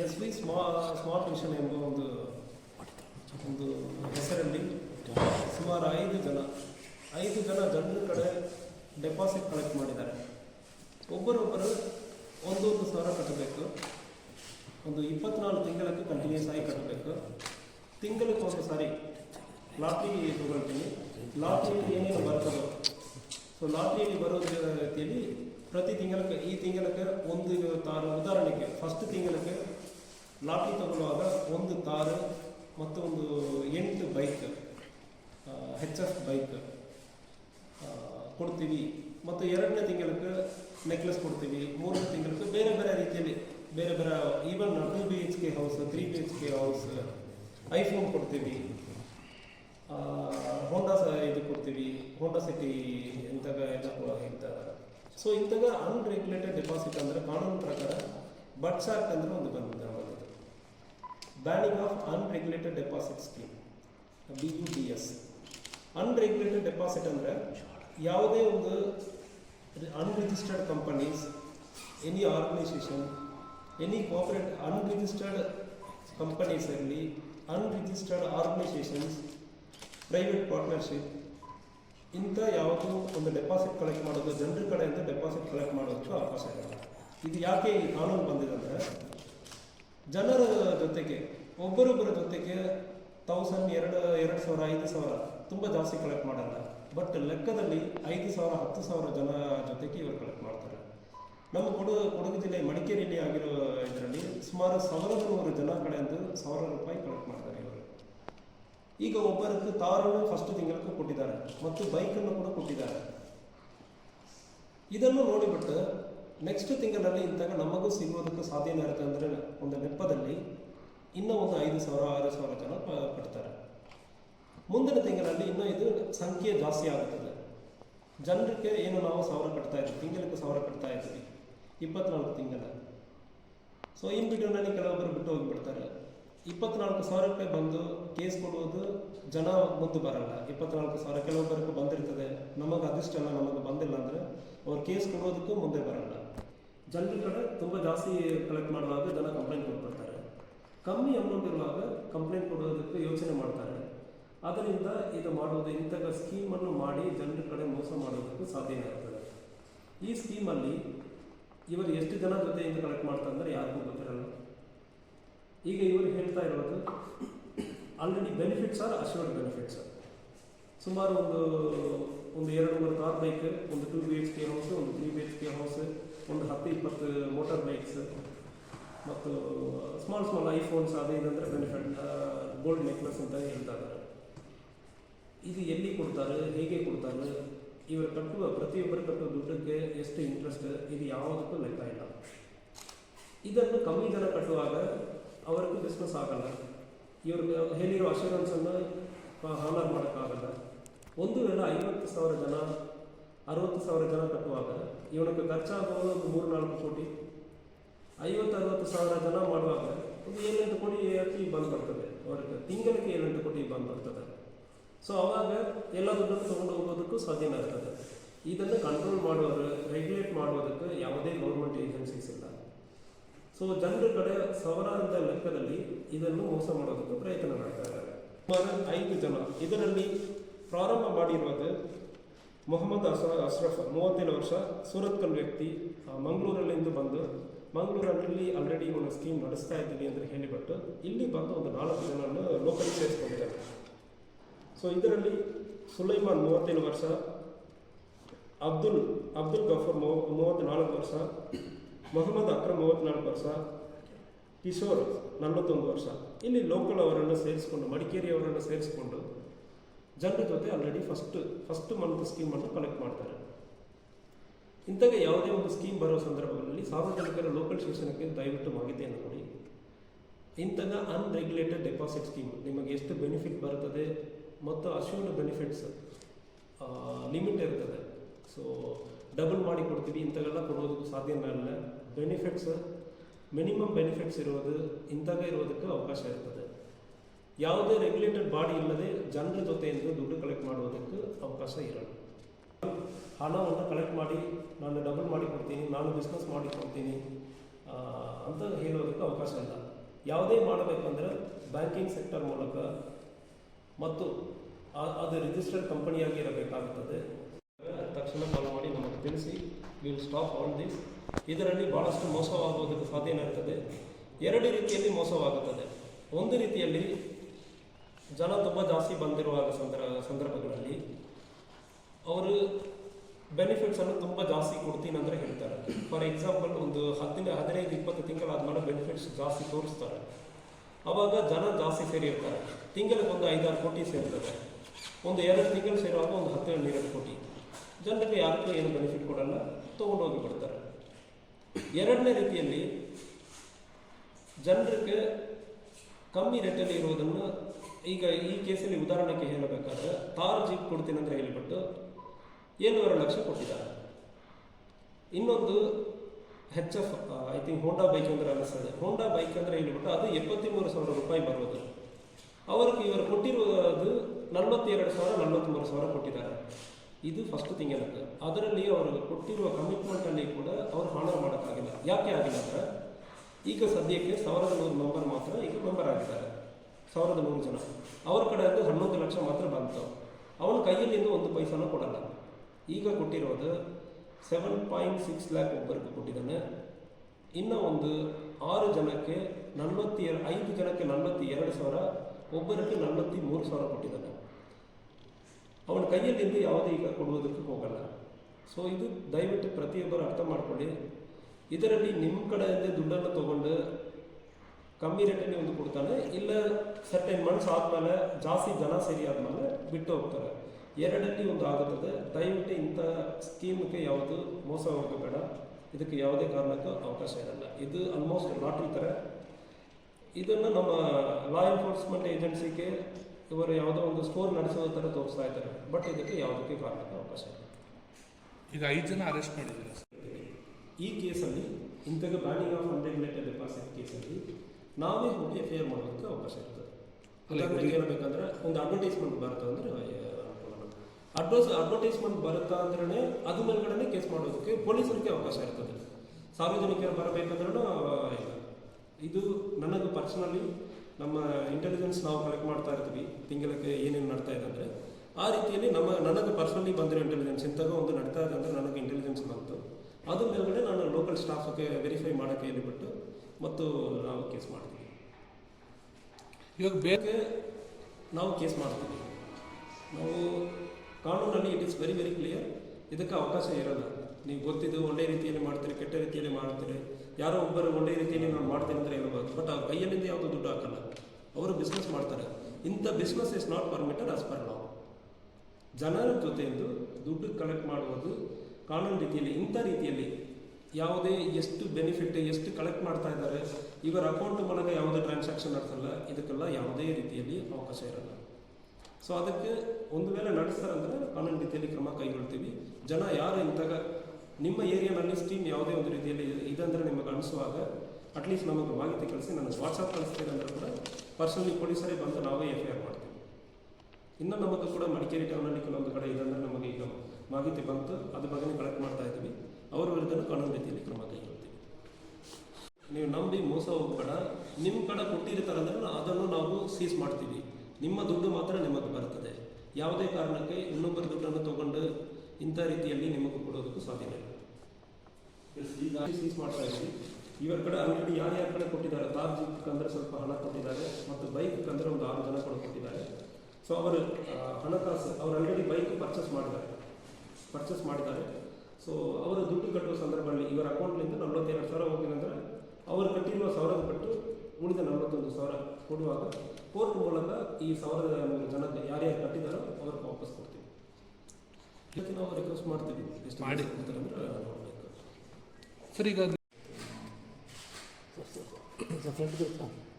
S V ಸ್ಮಾ smart mission ಎಂಬ ಒಂದು ಒಂದು ಹೆಸರಲ್ಲಿ ಸುಮಾರು ಐದು ಜನ ಐದು ಜನ ಜನರ ಕಡೆ ಡೆಪಾಸಿಟ್ ಕಲೆಕ್ಟ್ ಮಾಡಿದ್ದಾರೆ. ಒಬ್ಬರೊಬ್ಬರು ಒಂದೊಂದು ಸಾವಿರ ಕಟ್ಟಬೇಕು. ಒಂದು ಇಪ್ಪತ್ನಾಲ್ಕು ತಿಂಗಳಕ್ಕೆ ಕಂಟಿನ್ಯೂಸ್ ಆಗಿ ಕಟ್ಟಬೇಕು. ತಿಂಗಳಕ್ಕೆ ಒಂದು ಸಾರಿ ಲಾಟ್ರಿ ತೊಗೊಳ್ತೀನಿ. ಲಾಟ್ರಿಯಲ್ಲಿ ಏನೇನು ಬರ್ತದೋ ಸೊ ಲಾಟ್ರಿಯಲ್ಲಿ ಬರೋ ರೀತಿಯಲ್ಲಿ ಪ್ರತಿ ತಿಂಗಳಕ್ಕೆ, ಈ ತಿಂಗಳಕ್ಕೆ ಒಂದು ತಾರು ಉದಾಹರಣೆಗೆ ಫಸ್ಟ್ ತಿಂಗಳಿಗೆ ಲಾಟ್ರಿ ತಗೊಳ್ಳುವಾಗ ಒಂದು ಕಾರು ಮತ್ತು ಒಂದು ಎಂಟು ಬೈಕ್ ಹೆಚ್ ಎಫ್ ಬೈಕ್ ಕೊಡ್ತೀವಿ. ಮತ್ತು ಎರಡನೇ ತಿಂಗಳಕ್ಕೆ ನೆಕ್ಲೆಸ್ ಕೊಡ್ತೀವಿ. ಮೂರನೇ ತಿಂಗಳಕ್ಕೆ ಬೇರೆ ಬೇರೆ ರೀತಿಯಲ್ಲಿ, ಬೇರೆ ಬೇರೆ even two B H K house three B H K house iPhone ಕೊಡ್ತೀವಿ. ಹೋಂಡಾ ಇದು ಕೊಡ್ತೀವಿ. ಹೋಂಡಾ ಸಿಟಿ ಇಂಥಾಗ ಎಲ್ಲ ಹೇಳ್ತಾರೆ ಸೊ ಇಂಥಾಗ ಅನ್ರೆಗ್ಯುಲೇಟೆಡ್ ಡೆಪಾಸಿಟ್ ಅಂದರೆ ಕಾನೂನು ಪ್ರಕಾರ ಬಟ್ಸ್ ಆಕ್ಟ್ ಅಂದರೆ ಒಂದು ಬಂದಿದೆ banning of unregulated deposit scheme B U D S unregulated deposit ಅಂದರೆ ಯಾವುದೇ ಒಂದು unregistered companies any organisation any corporate unregistered companies ಇರಲಿ ಅನ್ರಿಜಿಸ್ಟರ್ಡ್ ಆರ್ಗನೈಸೇಷನ್ಸ್ ಪ್ರೈವೇಟ್ ಪಾರ್ಟ್ನರ್ಶಿಪ್ ಇಂಥ ಯಾವುದು ಒಂದು ಡೆಪಾಸಿಟ್ ಕಲೆಕ್ಟ್ ಮಾಡೋದು, ಜನರ ಕಡೆಯಿಂದ ಡೆಪಾಸಿಟ್ ಕಲೆಕ್ಟ್ ಮಾಡೋದಕ್ಕೂ ಅವಕಾಶ ಇದೆ. ಇದು ಯಾಕೆ ಈ ಕಾನೂನು ಬಂದಿದೆ ಅಂದರೆ ಜನರ ಜೊತೆಗೆ, ಒಬ್ಬರೊಬ್ಬರ ಜೊತೆಗೆ ತೌಸಂಡ್ ಎರಡು ಎರಡು ಸಾವಿರ, ಐದು ಸಾವಿರ ತುಂಬ ಜಾಸ್ತಿ ಕಲೆಕ್ಟ್ ಮಾಡಲ್ಲ. ಬಟ್ ಲೆಕ್ಕದಲ್ಲಿ ಐದು ಸಾವಿರ, ಹತ್ತು ಸಾವಿರ ಜನ ಜೊತೆಗೆ ಇವರು ಕಲೆಕ್ಟ್ ಮಾಡ್ತಾರೆ. ನಮ್ಮ ಕೊಡಗು ಕೊಡಗು ಜಿಲ್ಲೆ ಮಡಿಕೇರಿಯಲ್ಲಿ ಆಗಿರೋ ಇದರಲ್ಲಿ ಸುಮಾರು ಸಾವಿರದ ನೂರು ಜನ ಕಡೆಯಿಂದ ಸಾವಿರ ರೂಪಾಯಿ ಕಲೆಕ್ಟ್ ಮಾಡ್ತಾರೆ ಇವರು. ಈಗ ಒಬ್ಬರಕ್ಕೆ ತಾರನ್ನು ಫಸ್ಟ್ ತಿಂಗಳಕ್ಕೂ ಕೊಟ್ಟಿದ್ದಾರೆ, ಮತ್ತು ಬೈಕನ್ನು ಕೂಡ ಕೊಟ್ಟಿದ್ದಾರೆ. ಇದನ್ನು ನೋಡಿಬಿಟ್ಟು ನೆಕ್ಸ್ಟ್ ತಿಂಗಳಲ್ಲಿ ಇದ್ದಾಗ ನಮಗೂ ಸಿಗುವುದಕ್ಕೆ ಸಾಧ್ಯನೇ ಇರುತ್ತೆ ಅಂದರೆ ಒಂದು ನೆಪದಲ್ಲಿ ಇನ್ನೂ ಒಂದು ಐದು ಸಾವಿರ, ಆರು ಸಾವಿರ ಜನ ಕಟ್ತಾರೆ ಮುಂದಿನ ತಿಂಗಳಲ್ಲಿ ಇನ್ನೂ ಇದು ಸಂಖ್ಯೆ ಜಾಸ್ತಿ ಆಗುತ್ತದೆ. ಜನರಿಗೆ ಏನು ನಾವು ಸಾವಿರ ಕಟ್ತಾ ಇದ್ವಿ ತಿಂಗಳಿಗೆ ಸಾವಿರ ಕಟ್ತಾ ಇದ್ವಿ ಇಪ್ಪತ್ನಾಲ್ಕು ತಿಂಗಳ. ಸೊ ಇನ್ ಬಿಟ್ವೀನಲ್ಲಿ ಕೆಲವೊಬ್ಬರು ಬಿಟ್ಟು ಹೋಗಿಬಿಡ್ತಾರೆ. ಇಪ್ಪತ್ನಾಲ್ಕು ಸಾವಿರಕ್ಕೆ ಬಂದು ಕೇಸ್ ಕೊಡುವುದು ಜನ ಮುಂದೆ ಬರಲ್ಲ. ಇಪ್ಪತ್ನಾಲ್ಕು ಸಾವಿರ ಕೆಲವೊಬ್ಬರಿಗೂ ಬಂದಿರ್ತದೆ. ನಮಗೆ ಅದಿಷ್ಟಲ್ಲ ನಮಗೆ ಬಂದಿಲ್ಲ ಅಂದರೆ ಅವ್ರು ಕೇಸ್ ಕೊಡೋದಕ್ಕೂ ಮುಂದೆ ಬರಲ್ಲ. ಜನರ ಕಡೆ ತುಂಬ ಜಾಸ್ತಿ ಕಲೆಕ್ಟ್ ಮಾಡುವಾಗ ಜನ ಕಂಪ್ಲೇಂಟ್ ಕೊಟ್ಬಿಡ್ತಾರೆ. ಕಮ್ಮಿ ಅಮೌಂಟ್ ಇರುವಾಗ ಕಂಪ್ಲೇಂಟ್ ಕೊಡೋದಕ್ಕೆ ಯೋಚನೆ ಮಾಡ್ತಾರೆ. ಅದರಿಂದ ಇದು ಮಾಡುವುದು, ಇಂತಹ ಸ್ಕೀಮನ್ನು ಮಾಡಿ ಜನರ ಕಡೆ ಮೋಸ ಮಾಡೋದಕ್ಕೂ ಸಾಧ್ಯ ಆಗ್ತದೆ. ಈ ಸ್ಕೀಮಲ್ಲಿ ಇವರು ಎಷ್ಟು ಜನ ಜೊತೆಯಿಂದ ಕಲೆಕ್ಟ್ ಮಾಡ್ತಾರೆ ಅಂದರೆ ಯಾರಿಗೂ ಗೊತ್ತಿರಲ್ಲ. ಈಗ ಹೇಳ್ತಾ ಇರೋದು already benefits are assured benefits ಸುಮಾರು ಒಂದು ಒಂದು ಎರಡು ಮೂರು ಕಾರ್ ಬೈಕ್ ಒಂದು two B H K house ಒಂದು three B H K house ಒಂದು ಹತ್ತು ಇಪ್ಪತ್ತು ಮೋಟಾರ್ ಬೈಕ್ಸ್ ಮತ್ತು ಸ್ಮಾಲ್ ಸ್ಮಾಲ್ ಐಫೋನ್ಸ್ ಅದು ಇದಂದರೆ ಬೆನಿಫಿಟ್ ಗೋಲ್ಡ್ ನೆಕ್ಲೆಸ್ ಅಂತ ಹೇಳ್ತಾ ಇದ್ದಾರೆ. ಇದು ಎಲ್ಲಿ ಕೊಡ್ತಾರೆ, ಹೇಗೆ ಕೊಡ್ತಾರೆ, ಇವರು ಕಟ್ಟುವ ಪ್ರತಿಯೊಬ್ಬರು ಕಟ್ಟುವ ದುಡ್ಡಕ್ಕೆ ಎಷ್ಟು ಇಂಟ್ರೆಸ್ಟ್ ಇದು ಯಾವುದಕ್ಕೂ ಲೆಕ್ಕ ಇಲ್ಲ. ಇದನ್ನು ಕಮ್ಮಿ ಜನ ಕಟ್ಟುವಾಗ ಅವರಿಗೂ ಬಿಸ್ನೆಸ್ ಆಗಲ್ಲ. ಇವ್ರಿಗೆ ಹೇಳಿರೋ ಅಶ್ಯೂರೆನ್ಸನ್ನು ಹಾನರ್ ಮಾಡೋಕ್ಕಾಗಲ್ಲ ಒಂದು ವೇಳೆ ಐವತ್ತು ಸಾವಿರ ಜನ, ಅರವತ್ತು ಸಾವಿರ ಜನ ಕಟ್ಟುವಾಗ ಇವನಿಗೆ ಖರ್ಚಾಗುವುದು ಒಂದು ಮೂರು ನಾಲ್ಕು ಕೋಟಿ, ಐವತ್ತು, ಅರವತ್ತು ಸಾವಿರ ಜನ ಮಾಡುವಾಗ ಒಂದು ಏಳೆಂಟು ಕೋಟಿ ಅತಿ ಬಂದು ಬರ್ತದೆ. ಅವ್ರಿಗೆ ತಿಂಗಳಿಗೆ ಏಳೆಂಟು ಕೋಟಿ ಬಂದು ಬರ್ತದೆ. ಸೊ ಅವಾಗ ಎಲ್ಲ ದುಡ್ಡನ್ನು ತೊಗೊಂಡು ಹೋಗೋದಕ್ಕೂ ಸಾಧ್ಯನೇ ಇರ್ತದೆ. ಇದನ್ನು ಕಂಟ್ರೋಲ್ ಮಾಡೋರು ರೆಗ್ಯುಲೇಟ್ ಮಾಡುವುದಕ್ಕೆ ಯಾವುದೇ ಗೌರ್ಮೆಂಟ್ ಏಜೆನ್ಸೀಸ್ ಇಲ್ಲ. ಸೊ ಜನರ ಕಡೆ ಸಾವಿರಾರದ ಲೆಕ್ಕದಲ್ಲಿ ಇದನ್ನು ಮೋಸ ಮಾಡೋದಕ್ಕೆ ಪ್ರಯತ್ನ ಮಾಡ್ತಾ ಇದ್ದಾರೆ. ಐದು ಜನ. ಇದರಲ್ಲಿ ಪ್ರಾರಂಭ ಮಾಡಿರುವುದು ಮೊಹಮ್ಮದ್ ಅಸ ಅಶ್ರಫ್ ಮೂವತ್ತೇಳು ವರ್ಷ ಸೂರತ್ಕಲ್ ವ್ಯಕ್ತಿ ಮಂಗಳೂರಲ್ಲಿಂದ ಬಂದು ಮಂಗಳೂರಲ್ಲಿ ಆಲ್ರೆಡಿ ಒಂದು ಸ್ಕೀಮ್ ನಡೆಸ್ತಾ ಇದ್ದೀವಿ ಅಂತ ಹೇಳಿಬಿಟ್ಟು ಇಲ್ಲಿ ಬಂದು ಒಂದು ನಾಲ್ಕು ಜನರನ್ನು ಲೋಕಲ್ ಸೇರಿಸ್ಕೊಂಡಿದ್ದಾರೆ ಸೊ ಇದರಲ್ಲಿ ಸುಲೈಮಾನ್ ಮೂವತ್ತೇಳು ವರ್ಷ, ಅಬ್ದುಲ್ ಅಬ್ದುಲ್ ಗಫೂರ್ ಮೂವತ್ತು ನಾಲ್ಕು ವರ್ಷ ಮೊಹಮ್ಮದ್ ಅಕ್ರಮ್ ಮೂವತ್ನಾಲ್ಕು ವರ್ಷ, ಕಿಶೋರ್ ನಲವತ್ತೊಂದು ವರ್ಷ. ಇಲ್ಲಿ ಲೋಕಲ್ ಅವರನ್ನು ಸೇರಿಸಿಕೊಂಡು ಮಡಿಕೇರಿಯವರನ್ನು ಸೇರಿಸಿಕೊಂಡು ಜನರ ಜೊತೆ ಆಲ್ರೆಡಿ ಫಸ್ಟ್ ಫಸ್ಟ್ ಮಂತ್ ಸ್ಕೀಮನ್ನು ಕಲೆಕ್ಟ್ ಮಾಡ್ತಾರೆ. ಇಂಥಗೆ ಯಾವುದೇ ಒಂದು ಸ್ಕೀಮ್ ಬರೋ ಸಂದರ್ಭಗಳಲ್ಲಿ ಸಾರ್ವಜನಿಕರ ಲೋಕಲ್ ಶಿಕ್ಷಣಕ್ಕೆ ದಯವಿಟ್ಟು ಮಾಹಿತಿಯನ್ನು ಕೊಡಿ. ಅನ್ ಅನ್ರೆಗ್ಯುಲೇಟೆಡ್ ಡೆಪಾಸಿಟ್ ಸ್ಕೀಮ್ ನಿಮಗೆ ಎಷ್ಟು ಬೆನಿಫಿಟ್ ಬರುತ್ತದೆ, ಮತ್ತು ಅಶ್ಯೂರ್ಡ್ ಬೆನಿಫಿಟ್ಸ್ ಲಿಮಿಟ್ ಇರ್ತದೆ. ಸೊ ಡಬಲ್ ಮಾಡಿ ಕೊಡ್ತೀವಿ, ಇಂಥವೆಲ್ಲ ಕೊಡೋದಕ್ಕೆ ಸಾಧ್ಯನೇ ಇಲ್ಲ ಬೆನಿಫಿಟ್ಸ್ ಮಿನಿಮಮ್ ಬೆನಿಫಿಟ್ಸ್ ಇರೋದು, ಇಂಥದ್ದೇ ಇರೋದಕ್ಕೆ ಅವಕಾಶ ಇರ್ತದೆ. ಯಾವುದೇ ರೆಗ್ಯುಲೇಟೆಡ್ ಬಾಡಿ ಇಲ್ಲದೆ ಜನರ ಜೊತೆಯಿಂದ ದುಡ್ಡು ಕಲೆಕ್ಟ್ ಮಾಡುವುದಕ್ಕೆ ಅವಕಾಶ ಇರಲ್ಲ. ಹಣವನ್ನು ಕಲೆಕ್ಟ್ ಮಾಡಿ, ನಾನು ಡಬಲ್ ಮಾಡಿ ಕೊಡ್ತೀನಿ, ನಾನು ಬಿಸ್ನೆಸ್ ಮಾಡಿ ಕೊಡ್ತೀನಿ ಅಂತ ಹೇಳೋದಕ್ಕೆ ಅವಕಾಶ ಇಲ್ಲ. ಯಾವುದೇ ಮಾಡಬೇಕಂದ್ರೆ ಬ್ಯಾಂಕಿಂಗ್ ಸೆಕ್ಟರ್ ಮೂಲಕ ಮತ್ತು ಅದು ರಿಜಿಸ್ಟರ್ಡ್ ಕಂಪನಿಯಾಗಿ ಇರಬೇಕಾಗುತ್ತದೆ ತಕ್ಷಣ ಕಾಲ್ ಮಾಡಿ ನಮಗೆ ತಿಳಿಸಿ. ವಿಲ್ ಸ್ಟಾಪ್ ಆಲ್ ದಿಸ್ ಇದರಲ್ಲಿ ಭಾಳಷ್ಟು ಮೋಸವಾಗುವುದಕ್ಕೆ ಸಾಧ್ಯ ಏನಾಗ್ತದೆ? ಎರಡು ರೀತಿಯಲ್ಲಿ ಮೋಸವಾಗುತ್ತದೆ. ಒಂದು ರೀತಿಯಲ್ಲಿ ಜನ ತುಂಬ ಜಾಸ್ತಿ ಬಂದಿರುವಾಗ ಸಂದರ್ಭ ಸಂದರ್ಭಗಳಲ್ಲಿ ಅವರು ಬೆನಿಫಿಟ್ಸನ್ನು ತುಂಬ ಜಾಸ್ತಿ ಕೊಡ್ತೀನಿ ಅಂದರೆ ಹೇಳ್ತಾರೆ. ಫಾರ್ ಎಕ್ಸಾಂಪಲ್ ಒಂದು ಹದಿನ ಹದಿನೈದು, ಇಪ್ಪತ್ತು ತಿಂಗಳಾದ್ಮೇಲೆ ಬೆನಿಫಿಟ್ಸ್ ಜಾಸ್ತಿ ತೋರಿಸ್ತಾರೆ. ಅವಾಗ ಜನ ಜಾಸ್ತಿ ಸೇರಿರ್ತಾರೆ. ತಿಂಗಳಿಗೆ ಒಂದು ಐದಾರು ಕೋಟಿ ಸೇರ್ತದೆ. ಒಂದು ಎರಡು ತಿಂಗಳು ಸೇರುವಾಗ ಒಂದು ಹತ್ತು ಹನ್ನೆರಡು ಕೋಟಿ. ಜನರಿಗೆ ಯಾರಿಗೂ ಏನು ಬೆನಿಫಿಟ್ ಕೊಡಲ್ಲ. ತೊಗೊಂಡೋಗಿ ಬಿಡ್ತಾರೆ ಎರಡನೇ ರೀತಿಯಲ್ಲಿ ಜನರಿಗೆ ಕಮ್ಮಿ ರೇಟಲ್ಲಿ ಇರುವುದನ್ನು ಈಗ ಈ ಕೇಸಲ್ಲಿ ಉದಾಹರಣೆಗೆ ಹೇಳಬೇಕಾದ್ರೆ ತಾರು ಜೀಪ್ ಕೊಡ್ತೀನಿ ಅಂತ ಹೇಳಿಬಿಟ್ಟು ಏಳುವರೆ ಲಕ್ಷ ಕೊಟ್ಟಿದ್ದಾರೆ. ಇನ್ನೊಂದು H F I think Honda bike ಅಂದರೆ ಅನ್ನಿಸ್ತದೆ ಹೋಂಡಾ ಬೈಕ್ ಅಂದರೆ ಹೇಳಿಬಿಟ್ಟು ಅದು ಎಪ್ಪತ್ತ್ಮೂರು ಸಾವಿರ ರೂಪಾಯಿ ಬರೋದು. ಅವರಿಗೆ ಇವರು ಕೊಟ್ಟಿರುವುದು ನಲವತ್ತೆರಡು ಸಾವಿರ, ನಲವತ್ತ್ಮೂರು ಸಾವಿರ ಕೊಟ್ಟಿದ್ದಾರೆ. ಇದು ಫಸ್ಟ್ ಥಿಂಗ್ ಏನಕ್ಕೆ ಅದರಲ್ಲಿ ಅವರು ಕೊಟ್ಟಿರುವ ಕಮಿಟ್ಮೆಂಟಲ್ಲಿ ಕೂಡ ಅವರು ಹಣ ಮಾಡೋಕ್ಕಾಗಿಲ್ಲ ಯಾಕೆ ಆಗಿಲ್ಲ ಅಂದರೆ ಈಗ ಸದ್ಯಕ್ಕೆ ಸಾವಿರದ ನೂರು ಮೆಂಬರ್ ಮಾತ್ರ ಈಗ ಮೆಂಬರ್ ಆಗಿದ್ದಾರೆ ಸಾವಿರದ ನೂರು ಜನ ಅವ್ರ ಕಡೆಯಿಂದ ಹನ್ನೊಂದು ಲಕ್ಷ ಮಾತ್ರ ಬಂತು ಅವನ ಕೈಯಲ್ಲಿಂದ ಒಂದು ಪೈಸಾನು ಕೊಡಲ್ಲ ಈಗ ಕೊಟ್ಟಿರೋದು ಸೆವೆನ್ ಪಾಯಿಂಟ್ ಸಿಕ್ಸ್ ಲ್ಯಾಕ್ ಒಬ್ಬರಿಗೆ ಕೊಟ್ಟಿದ್ದಾನೆ ಇನ್ನು ಒಂದು ಆರು ಜನಕ್ಕೆ ನಲವತ್ತಿ ಐದು ಜನಕ್ಕೆ ನಲವತ್ತಿ ಎರಡು ಸಾವಿರ ಒಬ್ಬರಿಗೆ ನಲವತ್ತಿ ಮೂರು ಸಾವಿರ ಕೊಟ್ಟಿದ್ದಾನೆ ಅವನ ಕೈಯಲ್ಲಿಂದ ಯಾವುದೇ ಈಗ ಕೊಡುವುದಕ್ಕೆ ಹೋಗಲ್ಲ. ಸೊ ಇದು ದಯವಿಟ್ಟು ಪ್ರತಿಯೊಬ್ಬರು ಅರ್ಥ ಮಾಡ್ಕೊಳ್ಳಿ. ಇದರಲ್ಲಿ ನಿಮ್ಮ ಕಡೆಯಿಂದ ದುಡ್ಡನ್ನು ತಗೊಂಡು ಕಮ್ಮಿ ರೇಟಲ್ಲಿ ಒಂದು ಕೊಡ್ತಾನೆ, ಇಲ್ಲ ಸರ್ಟೈನ್ ಮಂತ್ಸ್ ಆದಮೇಲೆ ಜಾಸ್ತಿ ಜನ ಸೇರಿ ಆದಮೇಲೆ ಬಿಟ್ಟು ಹೋಗ್ತಾರೆ. ಎರಡಲ್ಲಿ ಒಂದು ಆಗುತ್ತದೆ. ದಯವಿಟ್ಟು ಇಂಥ ಸ್ಕೀಮ್ಗೆ ಯಾವುದು ಮೋಸ ಹೋಗಬೇಡ. ಇದಕ್ಕೆ ಯಾವುದೇ ಕಾರಣಕ್ಕೂ ಅವಕಾಶ ಇರಲ್ಲ. ಇದು ಆಲ್ಮೋಸ್ಟ್ ಲಾಟ್ರಿ ಥರ. ಇದನ್ನು ನಮ್ಮ ಲಾ ಎನ್ಫೋರ್ಸ್ಮೆಂಟ್ ಏಜೆನ್ಸಿಗೆ ಇವರು ಯಾವುದೋ ಒಂದು ಸ್ಕೋರ್ ನಡೆಸೋ ಥರ ತೋರಿಸ್ತಾ ಇದ್ದಾರೆ. ಬಟ್ ಇದಕ್ಕೆ ಯಾವುದಕ್ಕೆ ಕಾರಣಕ್ಕೆ ಅವಕಾಶ ಇಲ್ಲ. ಈಗ ಐದು ಜನ ಅರೆಸ್ಟ್ ಮಾಡಿದ್ದೀರಾ. ಈ ಕೇಸಲ್ಲಿ ಇಂಥ ಬ್ಯಾನಿಂಗ್ ಆಫ್ ಅನ್ರೆಗ್ಯುಲೇಟೆಡ್ ಡೆಪಾಸಿಟ್ ಕೇಸಲ್ಲಿ ನಾವೇ ಹೋಗಿ ಎಫ್ ಐ ಆರ್ ಮಾಡೋದಕ್ಕೆ ಅವಕಾಶ ಇರ್ತದೆ. ಹೇಳಬೇಕಂದ್ರೆ ಹೇಳ್ಬೇಕಂದ್ರೆ ಒಂದು ಅಡ್ವರ್ಟೈಸ್ಮೆಂಟ್ ಬರುತ್ತೆ ಅಂದರೆ ಅಡ್ವರ್ಸ್ ಅಡ್ವರ್ಟೈಸ್ಮೆಂಟ್ ಬರುತ್ತಾ ಅಂದ್ರೆ ಅದು ಮೇಲ್ಗಡೆ ಕೇಸ್ ಮಾಡೋದಕ್ಕೆ ಪೊಲೀಸರಿಗೆ ಅವಕಾಶ ಇರ್ತದೆ. ಸಾರ್ವಜನಿಕರು ಬರಬೇಕಂದ್ರೂ ಇಲ್ಲ ಇದು ನನಗೆ ಪರ್ಸನಲಿ ನಮ್ಮ ಇಂಟೆಲಿಜೆನ್ಸ್ ನಾವು ಕಲೆಕ್ಟ್ ಮಾಡ್ತಾ ಇರ್ತೀವಿ ತಿಂಗಳಕ್ಕೆ ಏನೇನು ನಡ್ತಾ ಇದೆ ಅಂದರೆ ಆ ರೀತಿಯಲ್ಲಿ ನಮ್ಮ ನನಗೆ ಪರ್ಸನಲಿ ಬಂದಿರೋ ಇಂಟೆಲಿಜೆನ್ಸ್ ಇಂಥಾಗ ಒಂದು ನಡ್ತಾ ಇದೆ ಅಂದರೆ ನನಗೆ ಇಂಟೆಲಿಜೆನ್ಸ್ ಬಂತು. ಅದ್ರ ಮೇಲ್ಗಡೆ ನಾನು ಲೋಕಲ್ ಸ್ಟಾಫ್ಗೆ ವೆರಿಫೈ ಮಾಡೋಕ್ಕೆ ಹೇಳಿಬಿಟ್ಟು ಮತ್ತು ನಾವು ಕೇಸ್ ಮಾಡ್ತೀವಿ. ಇವಾಗ ಬೇರೆ ಬೇರೆ ನಾವು ಕೇಸ್ ಮಾಡ್ತೀವಿ. ನಾವು ಕಾನೂನಲ್ಲಿ it is very very clear ಇದಕ್ಕೆ ಅವಕಾಶ ಇರಲ್ಲ. ನೀವು ಗೊತ್ತಿದ್ದು ಒಳ್ಳೆ ರೀತಿಯಲ್ಲಿ ಮಾಡ್ತೀರಿ, ಕೆಟ್ಟ ರೀತಿಯಲ್ಲಿ ಮಾಡ್ತೀರಿ, ಯಾರೋ ಒಬ್ಬರು ಒಳ್ಳೆ ರೀತಿಯಲ್ಲಿ ನಾನು ಮಾಡ್ತೀನಿ ಅಂದರೆ ಹೇಳ್ಬೋದು ಬಟ್ ಅವ್ರ ಕೈಯಲ್ಲಿಂದ ಯಾವುದು ದುಡ್ಡು ಹಾಕಲ್ಲ. ಅವರು ಬಿಸ್ನೆಸ್ ಮಾಡ್ತಾರೆ. ಇಂಥ business is not permitted as per law ಜನರ ಜೊತೆಯಿಂದ ದುಡ್ಡು ಕಲೆಕ್ಟ್ ಮಾಡುವುದು ಕಾನೂನು ರೀತಿಯಲ್ಲಿ, ಇಂಥ ರೀತಿಯಲ್ಲಿ ಯಾವುದೇ ಎಷ್ಟು ಬೆನಿಫಿಟ್ ಎಷ್ಟು ಕಲೆಕ್ಟ್ ಮಾಡ್ತಾ ಇದ್ದಾರೆ, ಇವರ ಅಕೌಂಟ್ ಮೂಲಕ ಯಾವುದೇ ಟ್ರಾನ್ಸಾಕ್ಷನ್ ನಡೆಸಲ್ಲ, ಇದಕ್ಕೆಲ್ಲ ಯಾವುದೇ ರೀತಿಯಲ್ಲಿ ಅವಕಾಶ ಇರಲ್ಲ. ಸೊ ಅದಕ್ಕೆ ಒಂದು ವೇಳೆ ನಡೆಸ್ತಾರೆ ಅಂದರೆ ಕಾನೂನು ರೀತಿಯಲ್ಲಿ ಕ್ರಮ ಕೈಗೊಳ್ತೀವಿ. ಜನ ಯಾರು ಇಂತಾಗ ನಿಮ್ಮ ಏರಿಯಾನಲ್ಲಿ ಸ್ಕೀಮ್ ಯಾವುದೇ ಒಂದು ರೀತಿಯಲ್ಲಿ ಇದಂದ್ರೆ ನಿಮಗೆ ಅನಿಸುವಾಗ ಅಟ್ಲೀಸ್ಟ್ ನಮಗೆ ಮಾಹಿತಿ ಕಳಿಸಿ ನನಗೆ ವಾಟ್ಸಪ್ ಕಳಿಸ್ತೀರ ಅಂದ್ರೆ ಕೂಡ ಪರ್ಸನಲಿ ಪೊಲೀಸರೇ ಬಂದು ನಾವೇ ಎಫ್ ಐ ಆರ್ ಮಾಡ್ತೀವಿ. ಇನ್ನು ನಮಗೆ ಕೂಡ ಮಡಿಕೇರಿ ಟೌನಲ್ಲಿ ಕೆಲವೊಂದು ಕಡೆ ಇದಂದ್ರೆ ನಮಗೆ ಈಗ ಮಾಹಿತಿ ಬಂತು. ಅದ್ರ ಬಗ್ಗೆ ಕಲೆಕ್ಟ್ ಮಾಡ್ತಾ ಇದ್ದೀವಿ. ಅವ್ರ ವಿರುದ್ಧ ಕಾನೂನು ರೀತಿಯಲ್ಲಿ ಕ್ರಮ ಕೈಗೊಳ್ತೀವಿ. ನೀವು ನಂಬಿ ಮೋಸ ಹೋಗ್ಬೇಡ. ನಿಮ್ಮ ಕಡೆ ಕೊಟ್ಟಿರ್ತಾರಂದ್ರೆ ಅದನ್ನು ನಾವು ಸೀಸ್ ಮಾಡ್ತೀವಿ. ನಿಮ್ಮ ದುಡ್ಡು ಮಾತ್ರ ನಿಮಗೆ ಬರ್ತದೆ. ಯಾವುದೇ ಕಾರಣಕ್ಕೆ ಇನ್ನೊಬ್ಬರ ದುಡ್ಡನ್ನು ತಗೊಂಡು ಇಂಥ ರೀತಿಯಲ್ಲಿ ನಿಮಗೆ ಕೊಡೋದಕ್ಕೂ ಸಾಧ್ಯವಿಲ್ಲ. ಸೀಸ್ ಮಾಡ್ತಾ ಇದ್ದೀವಿ ಇವರ ಕಡೆ ಆಲ್ರೆಡಿ ಯಾರ್ಯಾರ ಕಡೆ ಕೊಟ್ಟಿದ್ದಾರೆ? ತಾರ್ ಜೀಪ್ ಅಂದ್ರೆ ಸ್ವಲ್ಪ ಹಣ ಕೊಟ್ಟಿದ್ದಾರೆ ಮತ್ತು ಬೈಕ್ ಅಂದ್ರೆ ಒಂದು ಆರು ಜನ ಕೂಡ ಕೊಟ್ಟಿದ್ದಾರೆ. ಸೊ ಅವರು ಹಣಕಾಸು ಅವರು ಆಲ್ರೆಡಿ ಬೈಕ್ ಪರ್ಚೇಸ್ ಮಾಡಿದ್ದಾರೆ. ಪರ್ಚೇಸ್ ಮಾಡಿದ್ದಾರೆ. ಸೊ ಅವರ ದುಡ್ಡು ಕಟ್ಟುವ ಸಂದರ್ಭದಲ್ಲಿ ಇವರ ಅಕೌಂಟ್ನಿಂದ ನಲವತ್ತೆರಡು ಸಾವಿರ ಹೋಗಿದ ಅಂದರೆ ಅವರು ಕಟ್ಟಿರುವ ಸಾವಿರದ ಪಟ್ಟು ಉಳಿದ ನಲವತ್ತೊಂದು ಸಾವಿರ ಕೊಡುವಾಗ ಕೋರ್ಟ್ ಮೂಲಕ ಈ ಸಾವಿರದ ಜನ ಯಾರ್ಯಾರು ಕಟ್ಟಿದ್ದಾರೋ ಅವ್ರಿಗೆ ವಾಪಸ್ ಕೊಡ್ತೀವಿ ಇದಕ್ಕೆ ನಾವು ರಿಕ್ವೆಸ್ಟ್ ಮಾಡ್ತೀವಿ ಎಷ್ಟು ಮಾಡಿ. ಕೊಡ್ತಾರೆ ಅಂದ್ರೆ ನೋಡಬೇಕು ಸರ್ ಈಗ ಫ್ರೆಂಡ್